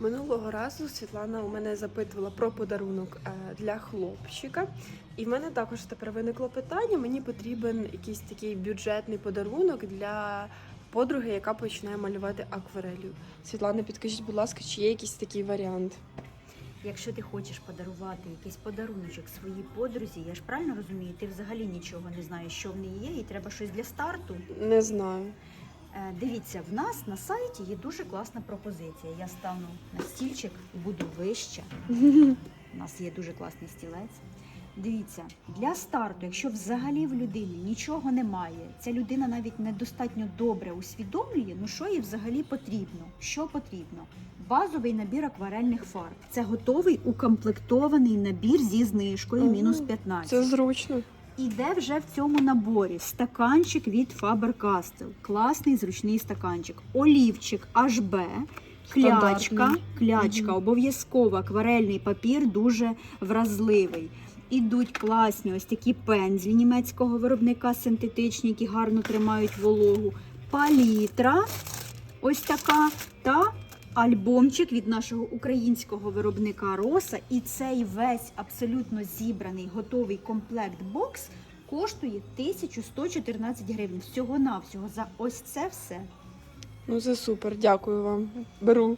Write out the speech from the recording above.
Минулого разу Світлана у мене запитувала про подарунок е, для хлопчика, і в мене також тепер виникло питання. Мені потрібен якийсь такий бюджетний подарунок для подруги, яка починає малювати акварелью. Світлана, підкажіть, будь ласка, чи є якийсь такий варіант? Якщо ти хочеш подарувати якийсь подаруночок своїй подрузі, я ж правильно розумію, ти взагалі нічого не знаєш, що в неї є, і треба щось для старту. Не знаю. Е, Дивіться, в нас на сайті є дуже класна пропозиція. Я стану на стільчик і буду вище. У нас є дуже класний стілець. Дивіться, для старту, якщо взагалі в людини нічого немає, ця людина навіть недостатньо добре усвідомлює, ну що їй взагалі потрібно. Що потрібно? Базовий набір акварельних фарб. Це готовий укомплектований набір зі знижкою мінус 15. Це зручно. Іде вже в цьому наборі стаканчик від Faber-Castell. Класний зручний стаканчик. Олівчик HB, клячка, клячка, обов'язково акварельний папір дуже вразливий. Ідуть класні ось такі пензлі німецького виробника синтетичні, які гарно тримають вологу. Палітра ось така та альбомчик від нашого українського виробника Роса. І цей весь абсолютно зібраний готовий комплект бокс коштує 1114 гривень. Всього навсього за ось це все. Ну це супер, дякую вам. Беру.